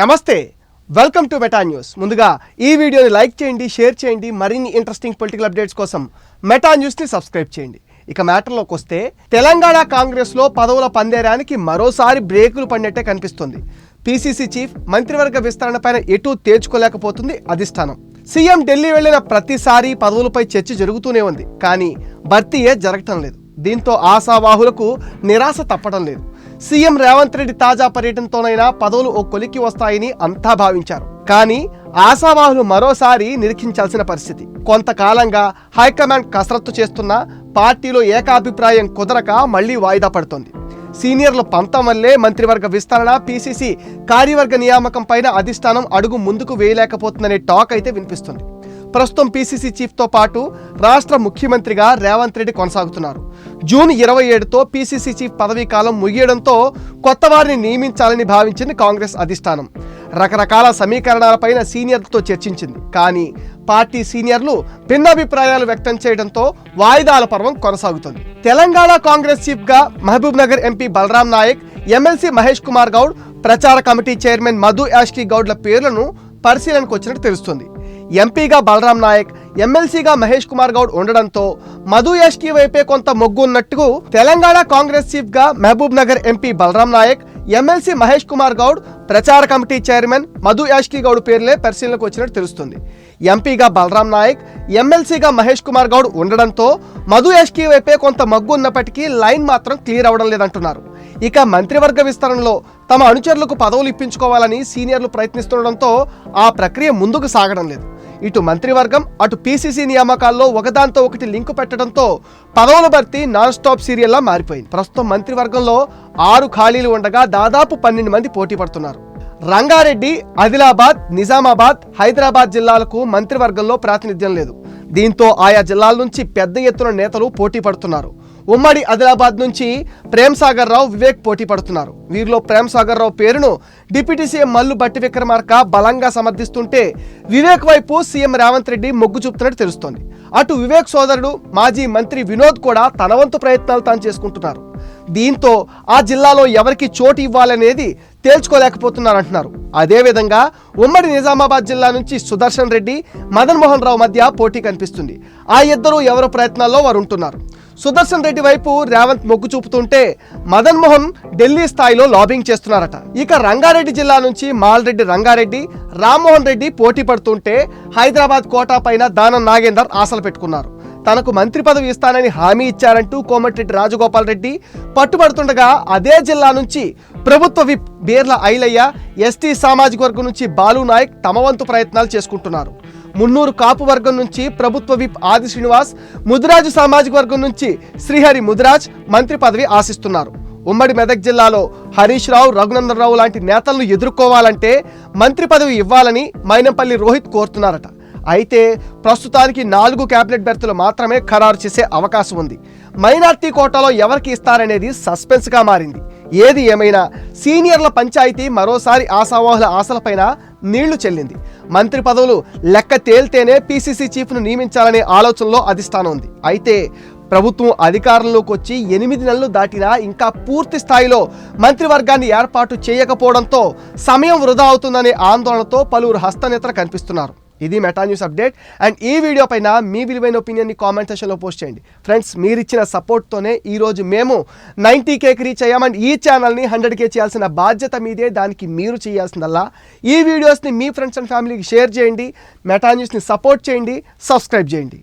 నమస్తే welcome to meta news. ముందుగా ఈ వీడియోని లైక్ చేయండి షేర్ చేయండి మరిన్ని ఇంట్రెస్టింగ్ పొలిటికల్ అప్డేట్స్ కోసం మెటా న్యూస్ని సబ్స్క్రైబ్ చేయండి. ఇక మ్యాటర్లోకి వస్తే తెలంగాణ కాంగ్రెస్లో పదవుల పందేరానికి మరోసారి బ్రేకులు పడినట్టే కనిపిస్తుంది. పీసీసీ చీఫ్ మంత్రివర్గ విస్తరణ పైన ఎటూ తేల్చుకోలేకపోతుంది అధిష్టానం. సీఎం ఢిల్లీ వెళ్ళిన ప్రతిసారి పదవులపై చర్చ జరుగుతూనే ఉంది. కానీ భర్తీయే జరగటం లేదు. దీంతో ఆశావాహులకు నిరాశ తప్పడం లేదు. సీఎం రేవంత్ రెడ్డి తాజా పర్యటనతోనైనా పదవులు ఓ కొలిక్కి వస్తాయని అంతా భావించారు. కానీ ఆశావాహులు మరోసారి నిరీక్షించాల్సిన పరిస్థితి. కొంతకాలంగా హైకమాండ్ కసరత్తు చేస్తున్నా పార్టీలో ఏకాభిప్రాయం కుదరక మళ్ళీ వాయిదా పడుతోంది. సీనియర్ల పంతం వల్లే మంత్రివర్గ విస్తరణ పీసీసీ కార్యవర్గ నియామకం పైన అధిష్టానం అడుగు ముందుకు వేయలేకపోతుందనే టాక్ అయితే వినిపిస్తుంది. ప్రస్తుతం పీసీసీ చీఫ్తో పాటు రాష్ట్ర ముఖ్యమంత్రిగా రేవంత్ రెడ్డి కొనసాగుతున్నారు. జూన్ ఇరవై ఏడుతో పీసీసీ చీఫ్ పదవీ కాలం ముగియడంతో కొత్త వారిని నియమించాలని భావించింది కాంగ్రెస్ అధిష్టానం. రకరకాల సమీకరణాలపైన సీనియర్లతో చర్చించింది. కానీ పార్టీ సీనియర్లు భిన్నాభిప్రాయాలు వ్యక్తం చేయడంతో వాయిదాల పర్వం కొనసాగుతుంది. తెలంగాణ కాంగ్రెస్ చీఫ్గా Mahabubnagar MP Balaram Naik MLC Mahesh Kumar Goud ప్రచార కమిటీ చైర్మన్ మధు యాష్కి గౌడ్ల పేర్లను పరిశీలనకు వచ్చినట్టు తెలుస్తుంది. ఎంపీగా బలరాం నాయక్ ఎమ్మెల్సీగా మహేష్ కుమార్ గౌడ్ ఉండడంతో మధు యాష్కి వైపే కొంత మొగ్గు ఉన్నట్టు తెలంగాణ కాంగ్రెస్ చీఫ్గా Mahabubnagar MP Balaram Naik MLC Mahesh Kumar Goud ప్రచార కమిటీ చైర్మన్ మధు యాష్కి గౌడ్ పేర్లే పరిశీలనకు వచ్చినట్టు తెలుస్తుంది. ఎంపీగా బలరాం నాయక్ ఎమ్మెల్సీగా మహేష్ కుమార్ గౌడ్ ఉండడంతో మధు యాష్కి వైపే కొంత మగ్గు ఉన్నప్పటికీ లైన్ మాత్రం క్లియర్ అవడం లేదంటున్నారు. ఇక మంత్రివర్గ విస్తరణలో తమ అనుచరులకు పదవులు ఇప్పించుకోవాలని సీనియర్లు ప్రయత్నిస్తుండడంతో ఆ ప్రక్రియ ముందుకు సాగడం లేదు. ఇటు మంత్రివర్గం అటు పీసీసీ నియామకాల్లో ఒకదాంతో ఒకటి లింకు పెట్టడంతో పదవుల భర్తీ నాన్ స్టాప్ సీరియల్లా మారిపోయింది. ప్రస్తుతం మంత్రివర్గంలో ఆరు ఖాళీలు ఉండగా దాదాపు పన్నెండు మంది పోటీ పడుతున్నారు. రంగారెడ్డి ఆదిలాబాద్ నిజామాబాద్ హైదరాబాద్ జిల్లాలకు మంత్రివర్గంలో ప్రాతినిధ్యం లేదు. దీంతో ఆయా జిల్లాల నుంచి పెద్ద ఎత్తున నేతలు పోటీ పడుతున్నారు. ఉమ్మడి ఆదిలాబాద్ నుంచి ప్రేమ్ సాగర్ రావు వివేక్ పోటీ పడుతున్నారు. వీరిలో ప్రేమ్ సాగర్ రావు పేరును డిప్యూటీ సీఎం మల్లు బట్టి విక్రమార్క బలంగా సమర్థిస్తుంటే వివేక్ వైపు సీఎం రేవంత్ రెడ్డి మొగ్గు చూపుతున్నట్టు తెలుస్తోంది. అటు వివేక్ సోదరుడు మాజీ మంత్రి వినోద్ కూడా తన వంతు ప్రయత్నాలు తాను చేసుకుంటున్నారు. దీంతో ఆ జిల్లాలో ఎవరికి చోటు ఇవ్వాలనేది తేల్చుకోలేకపోతున్నారంటున్నారు. అదేవిధంగా ఉమ్మడి నిజామాబాద్ జిల్లా నుంచి సుదర్శన్ రెడ్డి మదన్ మోహన్ రావు మధ్య పోటీ కనిపిస్తుంది. ఆ ఇద్దరు ఎవరి ప్రయత్నాల్లో వారు ఉంటున్నారు? సుదర్శన్ రెడ్డి వైపు రేవంత్ మొగ్గు చూపుతుంటే మదన్ మోహన్ ఢిల్లీ స్థాయిలో లాబింగ్ చేస్తున్నారట. ఇక రంగారెడ్డి జిల్లా నుంచి మాల్రెడ్డి రంగారెడ్డి రామ్మోహన్ రెడ్డి పోటీ పడుతుంటే హైదరాబాద్ కోటా పైన దానం నాగేందర్ ఆశలు పెట్టుకున్నారు. తనకు మంత్రి పదవి ఇస్తానని హామీ ఇచ్చారంటూ కోమటిరెడ్డి రాజగోపాల్ రెడ్డి పట్టుబడుతుండగా అదే జిల్లా నుంచి ప్రభుత్వ విప్ బీర్ల ఐలయ్య ఎస్టీ సామాజిక వర్గం నుంచి బాలు నాయక్ తమ వంతు ప్రయత్నాలు చేసుకుంటున్నారు. మున్నూరు కాపు వర్గం నుంచి ప్రభుత్వ విప్ ఆది శ్రీనివాస్ ముదిరాజు సామాజిక వర్గం నుంచి శ్రీహరి ముదిరాజ్ మంత్రి పదవి ఆశిస్తున్నారు. ఉమ్మడి మెదక్ జిల్లాలో హరీష్ రావు రఘునందనరావు లాంటి నేతలను ఎదుర్కోవాలంటే మంత్రి పదవి ఇవ్వాలని మైనంపల్లి రోహిత్ కోరుతున్నారట. అయితే ప్రస్తుతానికి నాలుగు క్యాబినెట్ బెర్తులు మాత్రమే ఖరారు చేసే అవకాశం ఉంది. మైనార్టీ కోటాలో ఎవరికి ఇస్తారనేది సస్పెన్స్గా మారింది. ఏది ఏమైనా సీనియర్ల పంచాయతీ మరోసారి ఆశావాహుల ఆశలపైన నీళ్ళు చెల్లింది. మంత్రి పదవులు లెక్క తేల్తేనే పీసీసీ చీఫ్ను నియమించాలనే ఆలోచనలో అధిష్టానం ఉంది. అయితే ప్రభుత్వం అధికారంలోకి వచ్చి ఎనిమిది నెలలు దాటినా ఇంకా పూర్తి స్థాయిలో మంత్రివర్గాన్ని ఏర్పాటు చేయకపోవడంతో సమయం వృధా అవుతుందనే ఆందోళనతో పలువురు హస్తనేతలు కనిపిస్తున్నారు. ఇది మెటా న్యూస్ అప్డేట్ అండ్ ఈ వీడియో పైన మీ విలువైన ఒపీనియన్ని కామెంట్ సెషన్లో పోస్ట్ చేయండి. ఫ్రెండ్స్ మీరు ఇచ్చిన సపోర్ట్తోనే ఈరోజు మేము నైంటీ కేకి రీచ్ అయ్యాం. అండ్ ఈ ఛానల్ని హండ్రెడ్ కే చేయాల్సిన బాధ్యత మీదే. దానికి మీరు చేయాల్సిందల్లా. ఈ వీడియోస్ని మీ ఫ్రెండ్స్ అండ్ ఫ్యామిలీకి షేర్ చేయండి. మెటా న్యూస్ని సపోర్ట్ చేయండి. సబ్స్క్రైబ్ చేయండి.